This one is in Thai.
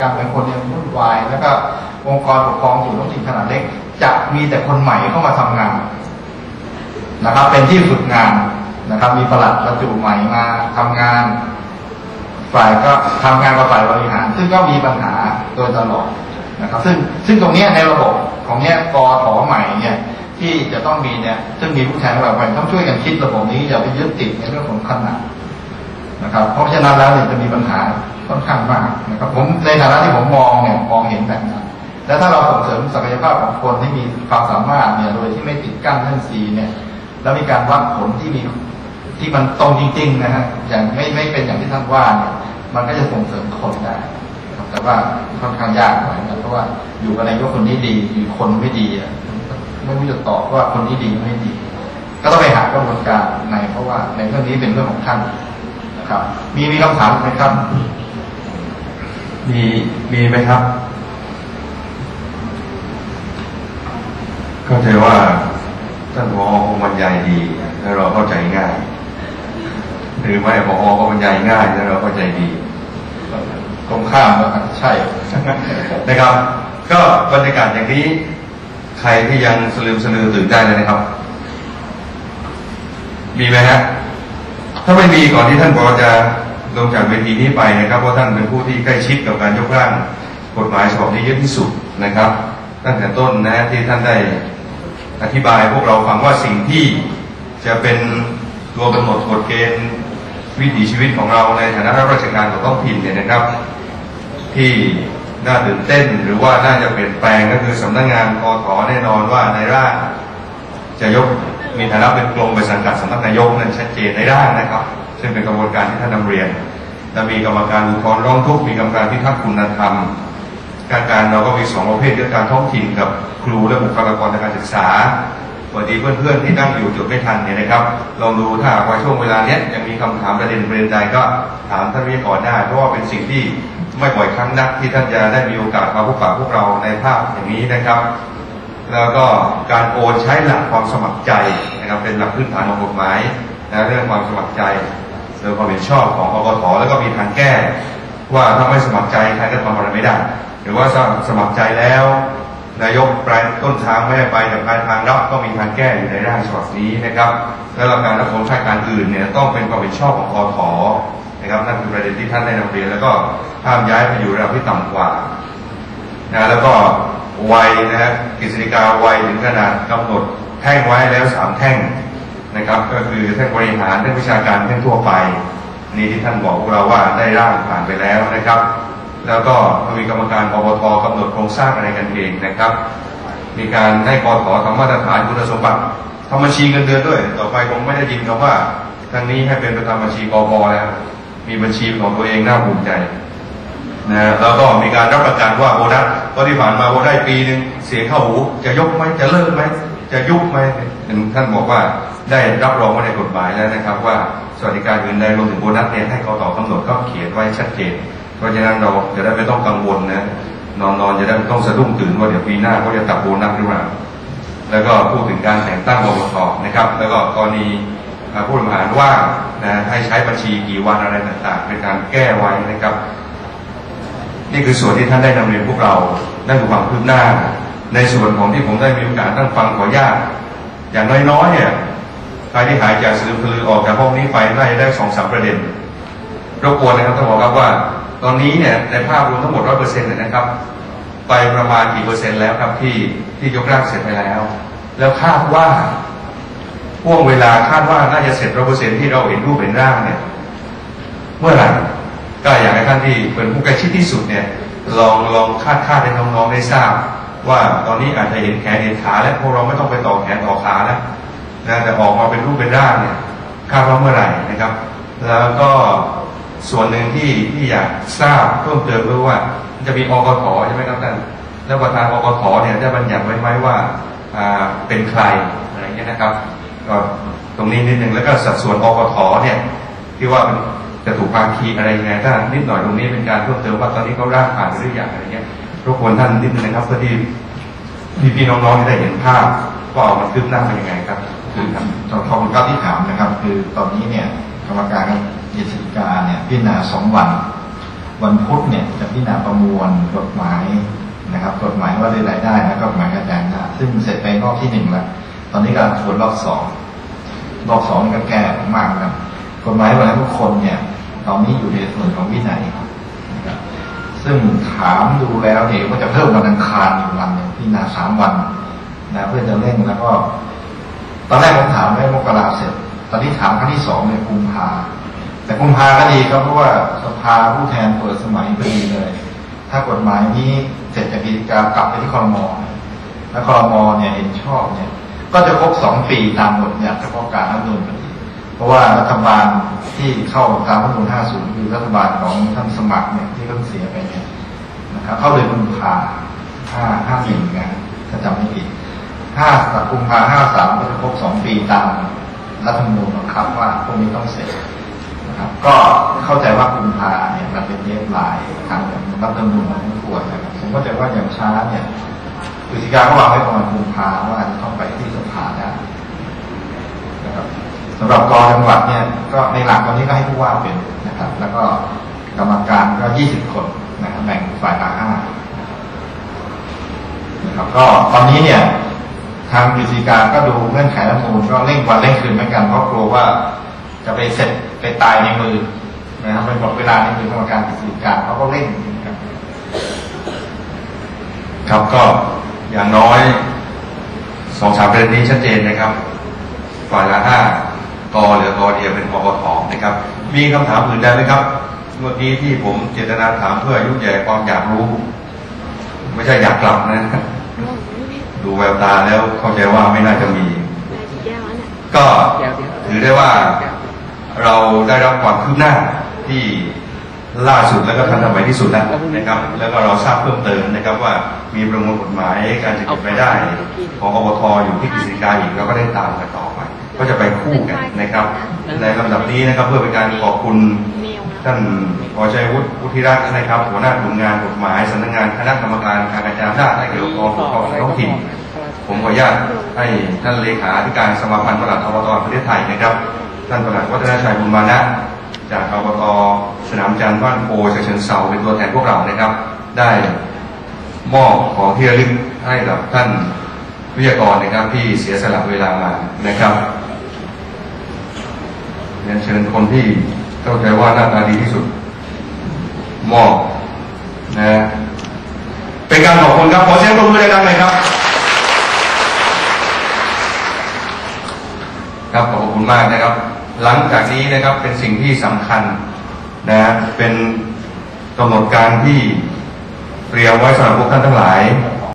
การเป็นคนเนี่ยวุ่นวาย แล้วก็องค์กรปกครองส่วนท้องถิ่นขนาดเล็ก จะมีแต่คนใหม่เข้ามาทำงานนะครับ เป็นที่ฝึกงานนะครับ มีประหลัดประจุใหม่มาทำงาน ฝ่ายก็ทำงานกับฝ่ายบริหาร ซึ่งก็มีปัญหาโดยตลอดนะครับ ซึ่งซึ่งตรงนี้ในระบบของเนี้ยกอถอใหม่เนี่ยที่จะต้องมีเนี่ยซึ่งมีผู้แทนของเราไปต้องช่วยกันคิดระบบนี้อย่าไปยึดติดในเรื่องของขนาดนะครับ เพราะฉะนั้นแล้วเนี่ยจะมีปัญหา ค่อนข้างมากนะครับ ผมในฐานะที่ผมมองเนี่ยมองเห็นแบบนั้นแล้วถ้าเราส่งเสริมศักยภาพของคนที่มีความสามารถเนี่ยโดยที่ไม่ติดกั้นเรื่องซีเนี่ย แล้วมีการวัดผลที่มีที่มันตรงจริงๆนะฮะอย่างไม่ไม่เป็นอย่างที่ท่านว่าเนี่ยมันก็จะส่งเสริมคนได้ครับแต่ว่าค่อนข้างยากหน่อยนะเพราะว่าอยู่กับนายกคนนี้ดีอยู่คนไม่ดีอะไม่รู้จะตอบว่าคนนี้ดีไม่ดี ก็ต้องไปหากระบวนการในเพราะว่าในเรื่องนี้เป็นเรื่องของท่านนะครับ มีมีคำถามไหมครับ มีมีไหมครับ เข้าใจว่าท่านพอคงบรรยายดีแล้วเราเข้าใจง่าย หรือไม่พอก็บรรยายง่ายแล้วเราเข้าใจดีตรงข้ามแล้วครับใช่นะครับ ก็บรรยากาศอย่างนี้ ใครที่ยังสลืมสลือตื่นได้เลยนะครับ มีไหมฮะถ้าไม่มีก่อนที่ท่านปอจะ ลงจากเวทีนี้ไปนะครับเพราะท่านเป็นผู้ที่ใกล้ชิดกับการยกร่างกฎหมายฉบับนี้เยอะที่สุดนะครับ ตั้งแต่ต้นนะที่ท่านได้อธิบายพวกเราฟังว่าสิ่งที่จะเป็นตัวกำหนดกฎเกณฑ์วิถีชีวิตของเราในฐานะรับราชการของท้องถิ่นเนี่ยนะครับ ที่น่าตื่นเต้นหรือว่าน่าจะเปลี่ยนแปลงก็คือสำนักงานกทอแน่นอนว่าในร่างจะยกมีฐานะเป็นกรมไปสังกัดสำนักนายกนั้นชัดเจนในร่างนะครับ ซึ่งเป็นกระบวนการที่ท่านนำเรียนและมีกรรมการอุทธรณ์ร้องทุกข์มีกรรมการพิทักษ์คุณธรรม การการเราก็มีสองประเภทคือการท้องถิ่นกับครูและบุคลากรทางการศึกษาสวัสดีเพื่อนๆที่นั่งอยู่จดไม่ทันเนี่ยนะครับลองดูถ้าว่าช่วงเวลาเนี้ยยังมีคำถามประเด็นประเด็นใดก็ถามท่านวิทยากรได้เพราะว่าเป็นสิ่งที่ไม่บ่อยครั้งนักที่ท่านจะได้มีโอกาสมาพบปะพวกเราในภาพอย่างนี้นะครับ แล้วก็การโอนใช้หลักความสมัครใจนะครับเป็นหลักพื้นฐานของกฎหมายนะเรื่องความสมัครใจ โดยความเห็นชอบของอกทแล้วก็มีทางแก้ ว่าถ้าไม่สมัครใจใครก็ทำอะไรไม่ได้ หรือว่าสมัครใจแล้ว นายกปลายต้นทางไม่ได้ไปแต่ปลายทางรับก็มีทางแก้อยู่ในร่างฉบับนี้นะครับแล้วหลักการรับผลค่าการอื่นเนี่ยต้องเป็นความเห็นชอบของกทนะครับนั่นคือประเด็นที่ท่านได้นำเรียนแล้วก็ห้ามย้ายไปอยู่ระดับที่ต่ำกว่านะแล้วก็วัยนะฮะกฤษฎีกาวัยถึงขนาดกำหนดแท่งไว้แล้วสามแท่ง นะครับ ก็คือท่งบริหารท่งวิชาการท่งทั่วไปนี่ที่ท่านบอกพวกเราว่าได้ร่างผ่านไปแล้วนะครับ แล้วก็มีกรรมการปปทกำหนดโครงสร้างอะไรกันเองนะครับ มีการให้กททำมาตรฐานคุณสมบัติทำบัญชีเงินเดือนด้วย ต่อไปคงไม่ได้ยินคำว่าทางนี้ให้เป็นประธานบัญชีกพแล้ว มีบัญชีของตัวเองน่าภูมิใจนะแล้วก็มีการรับประกันว่าโบนัสก็ที่ผ่านมาโบได้ปีหนึ่งเสียเข้าหูจะยกไหมจะเลิกไหม จะยุบไหมท่านบอกว่าได้รับรองไว้ในกฎหมายแล้วนะครับ ว่าสวัสดิการอื่นใดรวมถึงโบนัสเนี่ยให้กตกำหนดก็เขียนไว้ชัดเจน เพราะฉะนั้นเราจะได้ไม่ต้องกังวลนะนอนนอนจะได้ไม่ต้องสะดุ้งตื่นว่าเดี๋ยวปีหน้าเขาจะตัดโบนัสหรือเปล่าแล้วก็พูดถึงการแต่งตั้งบกตนะครับ แล้วก็กรณีผู้บริหารว่างนะให้ใช้บัญชีกี่วันอะไรต่างๆ เป็นการแก้ไว้นะครับ นี่คือส่วนที่ท่านได้นำเรียนพวกเราได้ดูความคืบหน้า ในส่วนของที่ผมได้มีโอกาสตั้งฟังขออนุญาตอย่างน้อยๆเนี่ยใครที่หายจากสื่อพลือออกจากห้องนี้ไปน่าจะได้สองสามประเด็นรบกวนนะครับต้องบอกครับว่า ตอนนี้เนี่ยในภาพรวมทั้งหมดร้อยเปอร์เซ็นต์นะครับ ไปประมาณกี่เปอร์เซ็นต์แล้วครับที่ที่ยกร่างเสร็จไปแล้ว แล้วคาดว่าห่วงเวลาคาดว่าน่าจะเสร็จร้อยเปอร์เซ็นต์ที่เราเห็นรูปเห็นร่างเนี่ยเมื่อไหร่ก็อยากให้ท่านที่เป็นผู้ใกล้ชิดที่สุดเนี่ยลองลองคาดคาดให้น้องๆได้ทราบ ว่าตอนนี้อาจจะเห็นแขนเห็นขาแล้วพวกเราไม่ต้องไปต่อแขนต่อขาแล้วนะแต่ออกมาเป็นรูปเป็นร่างเนี่ยคาดว่าเมื่อไหร่นะครับ แล้วก็ส่วนหนึ่งที่ที่อยากทราบเพิ่มเติมก็ว่า จะมีอกทใช่ไหมครับท่านแล้วประธานอกทเนี่ยได้บัญญัติไว้ไหมว่าอ่าเป็นใครอะไรเงี้ยนะครับก็ตรงนี้นิดหนึ่งแล้วก็สัดส่วนอกทเนี่ยที่ว่าจะถูกภาคีอะไรยังไงถ้านิดหน่อยตรงนี้เป็นการเพิ่มเติมว่าตอนนี้เขาร่างผ่านหรือยังอะไรเงี้ย บกวนท่านนิดนึงนะครับเพื่อที่พี่พี่ๆน้องๆจะได้เห็นภาพว่ามันคืบหน้าเป็นยังไงครับคือครับขอบคุณครับที่ถามนะครับ คือตอนนี้เนี่ยกรรมการกฤษฎีกาเนี่ยพิจารณาสองวัน วันพุธเนี่ยจะพิจารณาประมวลกฎหมายนะครับ กฎหมายว่าด้วยรายได้และกฎหมายกระจายอำนาซึ่งเสร็จไปรอบที่หนึ่งแล้วตอนนี้กำลังทวนรอบสองรอบสองนี่ก็แก้มากนะครับกฎหมายวันทุกคนเนี่ย ตอนนี้อยู่ในส่วนของวินัยครับ ซึ่งถามดูแล้วเนี่ยว่าจะเพิ่มวันอังคารอีกวันหนึ่งพิจารณาสามวันนะเพื่อจะเร่งแล้วก็ ตอนแรกผมถามไว้มกราเสร็จ ตอนนี้ถามครั้งที่สองเนี่ยกุมภาแต่กุมภาก็ดีครับเพราะว่าสภาผู้แทนเปิดสมัยพอดีเลย ถ้ากฎหมายนี้เสร็จจากกิจการกลับไปที่คอรมอและคอรมอเนี่ยเห็นชอบเนี่ย ก็จะครบสองปีตามบทบัญญัติเฉพาะการรัฐมนูญพอดีเพ ราะว่ารัฐบาลที่เข้าตามรัฐมนูญ50 คือรัฐบาลของท่านสมัครเนี่ยที่เพิ่งเสียไปเนี่ยนะครับเข้าเดือนกุมภาห้าห้าหนึ่งนะถ้าจำไม่ผิดห้ากุมภาห้าสามก็จะครบสองปีตามรัฐธรรมนูญบังคับว่าพวกนี้ต้องเสร็จนะครับ ก็เข้าใจว่ากุมภาเนี่ยมันเป็นเดทไลน์ทางรัฐธรรมนูญของทุกควรนะครับผมเข้าใจว่าอย่างช้าเนี่ยกฤษฎีกาก็วางไว้ประมาณกุมภาว่าจะต้องไปที่สภาได้นะครับ สำหรับกรจังหวัดเนี่ยก็ในหลักตอนนี้ก็ให้ผู้ว่าเป็นนะครับ แล้วก็กรรมการก็20คนนะครับแบ่งฝ่ายละห้านะครับก็ตอนนี้เนี่ยทางกฤษฎีกาก็ดูเงื่อนไขรัฐมนูญก็เร่งวันเร่งคืนเหมือนกันเพราะกลัวว่าจะไปเสร็จไปตายในมือนะครับเป็นหมดเวลาในมือกรรมการกฤษฎีกาเขาก็เร่งครับครับก็อย่างน้อยสองสามประเด็นนี้ชัดเจนนะครับฝ่ายละห้า กอเหลือกอเดียวเป็นปปทนะครับ มีคำถามอื่นใดไหมครับเมื่อกี้ที่ผมเจตนาถามเพื่อยุแย่ความอยากรู้ ไม่ใช่อยากกลับนะ ดูแววตาแล้วเข้าใจว่าไม่น่าจะมี ก็ถือได้ว่าเราได้รับความคืบหน้าที่ล่าสุดแล้วก็ทันสมัยที่สุดแล้วนะครับ แล้วก็เราทราบเพิ่มเติมนะครับว่ามีประมวลกฎหมายการจัดเก็บรายได้ ของอบทอยู่ที่กฤษฎีกาอีกเราก็ได้ตามกันต่อไป ก็จะไปคู่กันนะครับ ในลำดับนี้นะครับเพื่อเป็นการขอบคุณท่านพอชัยวุฒิวุฒิรัตน์นะครับ หัวหน้ากลุ่มงานกฎหมายสำนักงานคณะกรรมการการกระจายอำนาจและเกี่ยวกับกองปกครองท้องถิ่นผมขออนุญาตให้ท่านเลขาธิการสมาพันธ์ปลัดอบตประเทศไทยนะครับ ท่านปลัดวัฒนชัยบุญมานะจากอบตสนามจันทร์บ้านโพฉะเชิงเซาเป็นตัวแทนพวกเรานะครับ ได้มอบของที่ระลึกให้กับท่านวิทยากรนะครับที่เสียสละเวลามานะครับ เรียนเชิญคนที่เข้าใจว่าหน้าตาดีที่สุดมอบนะเป็นการขอบคุณครับ ขอเสียงปรบมือดังๆหน่อยครับ ครับขอบคุณมากนะครับ หลังจากนี้นะครับเป็นสิ่งที่สำคัญนะเป็นกำหนดการที่เตรียมไว้สำหรับพวกท่านทั้งหลาย